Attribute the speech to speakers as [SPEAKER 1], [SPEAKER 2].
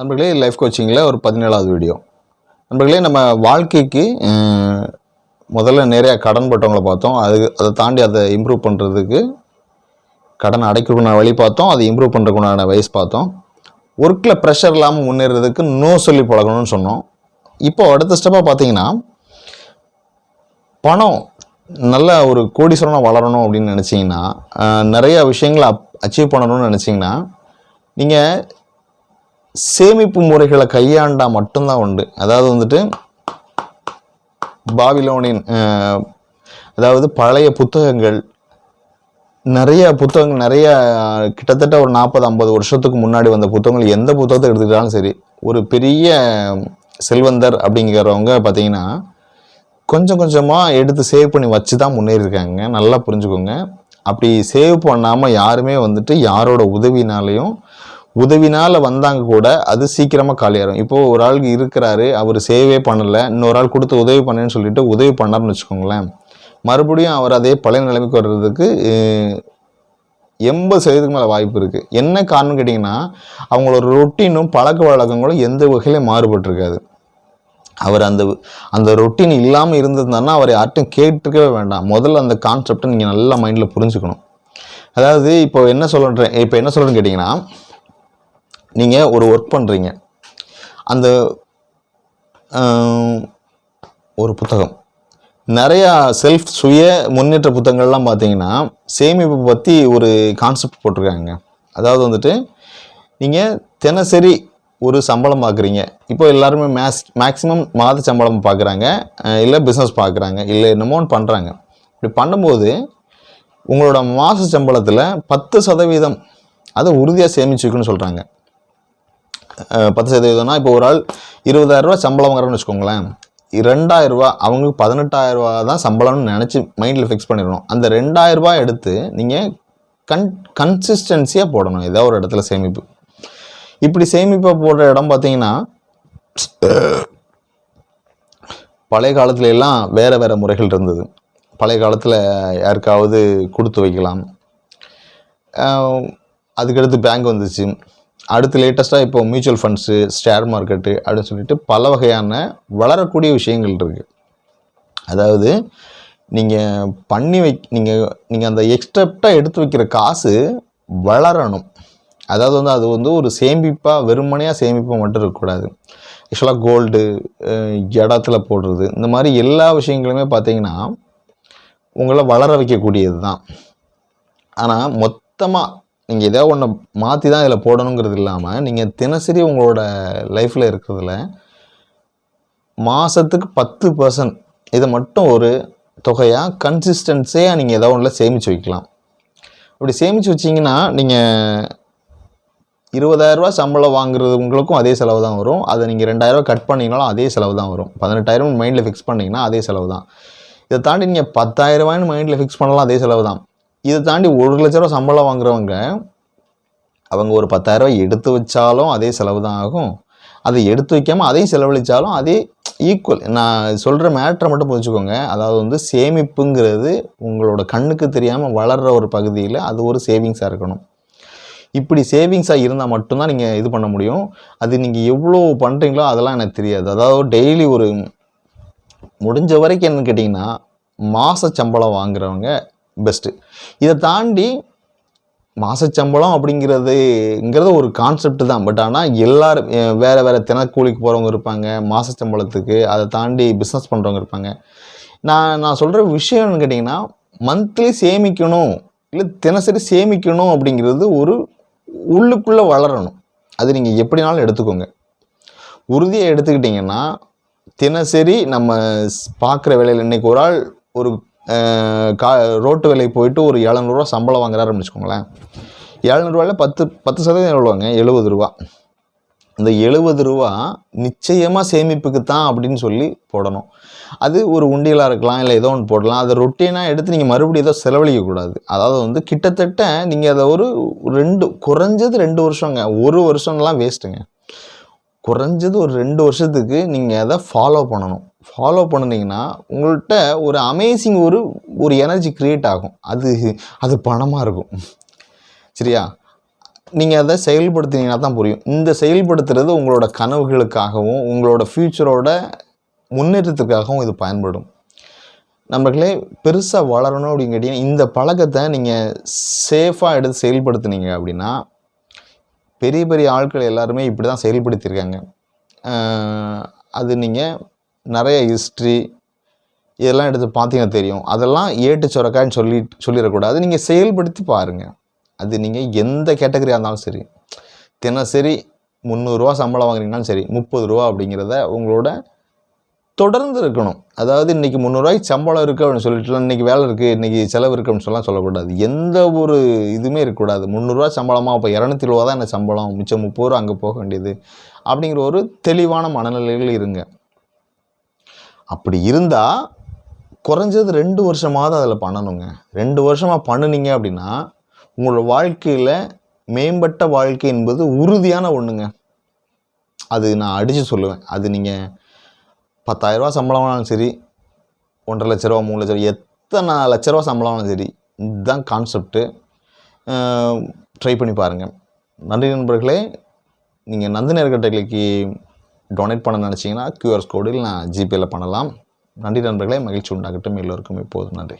[SPEAKER 1] நண்பர்களே லைஃப் கோச்சிங்கில் ஒரு பதினேழாவது வீடியோ நண்பர்களே நம்ம வாழ்க்கைக்கு முதல்ல நிறையா கடன் பட்டவங்களை பார்த்தோம். அது அதை தாண்டி அதை இம்ப்ரூவ் பண்ணுறதுக்கு கடன் அடைக்கிறதுக்குண்டான வழி பார்த்தோம். அதை இம்ப்ரூவ் பண்ணுறதுக்குண்டான வயசு பார்த்தோம். ஒர்க்கில் ப்ரெஷர் இல்லாமல் முன்னேறதுக்கு நோ சொல்லி பழகணும்னு சொன்னோம். இப்போது அடுத்த ஸ்டெப்பாக பார்த்தீங்கன்னா பணம் நல்ல ஒரு கோடீஸ்வரனாக வளரணும் அப்படின்னு நினச்சிங்கன்னா நிறையா விஷயங்களை அப் அச்சீவ் பண்ணணும்னு நினச்சிங்கன்னா நீங்கள் சேமிப்பு முறைகளை கையாண்டால் மட்டும்தான் உண்டு. அதாவது வந்துட்டு பாபிலோனின் அதாவது பழைய புத்தகங்கள் நிறைய புத்தகங்கள் நிறைய கிட்டத்தட்ட ஒரு நாற்பது ஐம்பது வருஷத்துக்கு முன்னாடி வந்த புத்தகங்கள் எந்த புத்தகத்தை எடுத்துக்கிட்டாலும் சரி ஒரு பெரிய செல்வந்தர் அப்படிங்கிறவங்க பார்த்தீங்கன்னா கொஞ்சம் கொஞ்சமாக எடுத்து சேவ் பண்ணி வச்சு தான் முன்னேறியிருக்காங்க. நல்லா புரிஞ்சுக்கோங்க. அப்படி சேவ் பண்ணாமல் யாருமே வந்துட்டு யாரோட உதவினாலையும் உதவினால் வந்தாங்க கூட அது சீக்கிரமாக காலியாகிடும் இப்போது ஒரு ஆளுக்கு இருக்கிறாரு அவர் சேவே பண்ணலை இன்னொரு ஆள் கொடுத்து உதவி பண்ணேன்னு சொல்லிட்டு உதவி பண்ணார்னு வச்சுக்கோங்களேன். மறுபடியும் அவர் அதே பழைய நிலைமைக்கு வர்றதுக்கு எண்பது சதவீதத்துக்கு மேலே வாய்ப்பு இருக்குது என்ன காரணம் கேட்டிங்கன்னா அவங்களோட ரொட்டீனும் பழக்க வழக்கங்களும் எந்த வகையிலும் மாறுபட்டிருக்காது. அவர் அந்த அந்த ரொட்டீன் இல்லாமல் இருந்ததுன்னா அவர் யார்ட்டும் கேட்டுக்கவே வேண்டாம். முதல்ல அந்த கான்செப்டை நீங்கள் நல்லா மைண்டில் புரிஞ்சுக்கணும். அதாவது இப்போ என்ன சொல்கிறேன் இப்போ என்ன சொல்கிறேன்னு கேட்டிங்கன்னா நீங்கள் ஒரு ஒர்க் பண்ணுறீங்க அந்த ஒரு புத்தகம். நிறையா செல்ஃப் சுய முன்னேற்ற புத்தகங்கள்லாம் பார்த்தீங்கன்னா சேமிப்பு பற்றி ஒரு கான்செப்ட் போட்டிருக்காங்க. அதாவது வந்துட்டு நீங்கள் தினசரி ஒரு சம்பளம் பார்க்குறீங்க. இப்போ எல்லாருமே மேக்ஸ் மேக்ஸிமம் மாத சம்பளம் பார்க்குறாங்க. இல்லை பிஸ்னஸ் பார்க்குறாங்க. இல்லை என்னமோன்னு பண்ணுறாங்க இப்படி பண்ணும்போது உங்களோட மாத சம்பளத்தில் பத்து சதவீதம் அதை உறுதியாக சேமிச்சு சொல்கிறாங்க பத்து சதவீதம்னா இப்போ ஒரு ஆள் இருபதாயிரரூவா சம்பளம் வாங்குறோம்னு வச்சுக்கோங்களேன். ரெண்டாயிரரூவா அவங்களுக்கு பதினெட்டாயிரரூவா தான் சம்பளம்னு நினச்சி மைண்டில் ஃபிக்ஸ் பண்ணிடணும். அந்த ரெண்டாயிரரூபா எடுத்து நீங்கள் கன் கன்சிஸ்டன்சியாக போடணும். ஏதோ ஒரு இடத்துல சேமிப்பு. இப்படி சேமிப்பாக போடுற இடம் பார்த்தீங்கன்னா பழைய காலத்துல எல்லாம் வேறு வேறு முறைகள் இருந்தது. பழைய காலத்தில் யாருக்காவது கொடுத்து வைக்கலாம். அதுக்கடுத்து பேங்க் வந்துச்சு. அடுத்து லேட்டஸ்ட்டாக இப்போ மியூச்சுவல் ஃபண்ட்ஸு ஷேர் மார்க்கெட்டு அப்படின்னு சொல்லிட்டு பல வகையான வளரக்கூடிய விஷயங்கள் இருக்குது அதாவது நீங்கள் பண்ணி வை நீங்கள் நீங்கள் அந்த எக்ஸ்டெப்டாக எடுத்து வைக்கிற காசு வளரணும். அதாவது வந்து அது வந்து ஒரு சேமிப்பாக வெறுமனையாக சேமிப்பாக மட்டும் இருக்கக்கூடாது ஆக்சுவலாக கோல்டு இடத்துல போடுறது இந்த மாதிரி எல்லா விஷயங்களுமே பார்த்தீங்கன்னா உங்களை வளர வைக்கக்கூடியது தான் ஆனால் மொத்தமாக நீங்கள் ஏதோ ஒன்று மாற்றி தான் இதில் போடணுங்கிறது இல்லாமல் நீங்கள் தினசரி உங்களோட லைஃப்பில் இருக்கிறதுல மாதத்துக்கு பத்து பர்சன்ட் இதை மட்டும் ஒரு தொகையாக கன்சிஸ்டன்ஸியாக நீங்கள் ஏதோ ஒன்றில் சேமித்து வைக்கலாம். அப்படி சேமித்து வச்சிங்கன்னா நீங்கள் இருபதாயிரரூவா சம்பளம் வாங்குறவங்களுக்கும் அதே செலவு தான் வரும். அதை நீங்கள் ரெண்டாயிரரூவா கட் பண்ணிங்கனாலும் அதே செலவு தான் வரும். பதினெட்டாயிரம் மைண்டில் ஃபிக்ஸ் பண்ணிங்கன்னா அதே செலவு தான். இதை தாண்டி நீங்கள் பத்தாயிரரூவான்னு மைண்டில் ஃபிக்ஸ் பண்ணலாம் அதே செலவு தான். இதை தாண்டி ஒரு லட்ச ரூபா சம்பளம் வாங்குறவங்க அவங்க ஒரு பத்தாயிரரூபா எடுத்து வச்சாலும் அதே செலவு தான் ஆகும். அதை எடுத்து வைக்காமல் அதையும் செலவழித்தாலும் அதே ஈக்குவல் நான் சொல்கிற மேட்ரை மட்டும் புரிஞ்சுக்கோங்க. அதாவது வந்து சேமிப்புங்கிறது உங்களோட கண்ணுக்கு தெரியாமல் வளர்கிற ஒரு பகுதியில் அது ஒரு சேவிங்ஸாக இருக்கணும். இப்படி சேவிங்ஸாக இருந்தால் மட்டும்தான் நீங்கள் இது பண்ண முடியும். அது நீங்கள் எவ்வளோ பண்ணுறீங்களோ அதெல்லாம் எனக்கு தெரியாது. அதாவது டெய்லி ஒரு முடிஞ்ச வரைக்கும் என்னன்னு கேட்டிங்கன்னா மாத சம்பளம் வாங்குறவங்க பெஸ்ட்டு இதை தாண்டி மாசச்சம்பளம் அப்படிங்கிறதுங்கிறது ஒரு கான்செப்ட் தான். பட் ஆனால் எல்லோரும் வேறு வேறு தினக்கூலிக்கு போகிறவங்க இருப்பாங்க மாசச்சம்பளத்துக்கு. அதை தாண்டி பிஸ்னஸ் பண்ணுறவங்க இருப்பாங்க. நான் நான் சொல்கிற விஷயம்னு கேட்டிங்கன்னா மந்த்லி சேமிக்கணும் இல்லை தினசரி சேமிக்கணும் அப்படிங்கிறது ஒரு உள்ளுக்குள்ளே வளரணும். அது நீங்கள் எப்படினாலும் எடுத்துக்கோங்க. உறுதியாக எடுத்துக்கிட்டிங்கன்னா தினசரி நம்ம பார்க்குற வேலையில் இன்றைக்கி ஒரு ஆள் ஒரு கா ரோட்டு வேலைக்கு போயிட்டு ஒரு எழுநூறுவா சம்பளம் வாங்குறாருன்னு வச்சுக்கோங்களேன். எழுநூறுவாயில் பத்து பத்து சதவீதம் எவ்வளோங்க எழுபது ரூபா. இந்த எழுபது ரூபா நிச்சயமாக சேமிப்புக்கு தான் அப்படின்னு சொல்லி போடணும். அது ஒரு உண்டியலாக இருக்கலாம் இல்லை ஏதோ ஒன்று போடலாம். அதை ரொட்டீனாக எடுத்து நீங்கள் மறுபடியும் ஏதோ செலவழிக்கக்கூடாது அதாவது வந்து கிட்டத்தட்ட நீங்கள் அதை ஒரு ரெண்டு குறைஞ்சது ரெண்டு வருஷங்க. ஒரு வருஷம்லாம் வேஸ்ட்டுங்க குறைஞ்சது ஒரு ரெண்டு வருஷத்துக்கு நீங்கள் அதை ஃபாலோ பண்ணணும். ஃபாலோ பண்ணுனீங்கன்னா உங்கள்கிட்ட ஒரு அமேசிங் ஒரு ஒரு எனர்ஜி க்ரியேட் ஆகும். அது அது பணமாக இருக்கும். சரியா? நீங்கள் அதை செயல்படுத்தினீங்கன்னா தான் புரியும். இந்த செயல்படுத்துறது உங்களோட கனவுகளுக்காகவும் உங்களோட ஃப்யூச்சரோட முன்னேற்றத்துக்காகவும் இது பயன்படும். நம்மளே பெருசாக வளரணும் அப்படின்னு கேட்டிங்கன்னா இந்த பழக்கத்தை நீங்கள் சேஃபாக எடுத்து செயல்படுத்துனீங்க அப்படின்னா பெரிய பெரிய ஆட்கள் எல்லாருமே இப்படி தான் செயல்படுத்தியிருக்காங்க அது நீங்கள் நிறைய ஹிஸ்ட்ரி இதெல்லாம் எடுத்து பார்த்தீங்கன்னா தெரியும். அதெல்லாம் ஏட்டு சுரக்கான்னு சொல்லி சொல்லிடக்கூடாது. நீங்கள் செயல்படுத்தி பாருங்கள் அது நீங்கள் எந்த கேட்டகரியாக இருந்தாலும் சரி. தினசரி முந்நூறுரூவா சம்பளம் வாங்குறீங்கனாலும் சரி முப்பது ரூபா அப்படிங்கிறத உங்களோட தொடர்ந்து இருக்கணும். அதாவது இன்றைக்கி முந்நூறுரூவாய்க்கு சம்பளம் இருக்குது அப்படின்னு சொல்லிட்டு இன்றைக்கி வேலை இருக்குது இன்றைக்கி செலவு இருக்குது அப்படின்னு சொல்லலாம் சொல்லக்கூடாது. எந்த ஒரு இதுவுமே இருக்கக்கூடாது. முந்நூறுரூவா சம்பளமாக இப்போ இரநூத்தி ரூபா தான் என்ன சம்பளம்? மிச்சம் முப்பது ரூபா அங்கே போக வேண்டியது. அப்படிங்கிற ஒரு தெளிவான மனநிலைகள் இருங்க. அப்படி இருந்தால் குறைஞ்சது ரெண்டு வருஷமாவது அதில் பண்ணணுங்க. ரெண்டு வருஷமாக பண்ணுனீங்க அப்படின்னா உங்களோட வாழ்க்கையில் மேம்பட்ட வாழ்க்கை என்பது உறுதியான ஒன்றுங்க அது நான் அடித்து சொல்லுவேன். அது நீங்கள் பத்தாயிரரூவா சம்பளம்னாலும் சரி ஒன்றரை லட்ச ரூபா மூணு லட்ச ரூபா எத்தனை லட்ச ரூபா சம்பளம்னாலும் சரி இதுதான் கான்செப்ட்டு ட்ரை பண்ணி பாருங்கள் நன்றி நண்பர்களே. நீங்கள் நந்தினி கட்டைகளுக்கு டொனேட் பண்ண நினச்சிங்கன்னா கியூஆர் கோடில் நான் ஜிபேயில் பண்ணலாம். நன்றி நண்பர்களே மகிழ்ச்சி உண்டாகட்டும். எல்லோருக்கும் இப்போது நன்றி.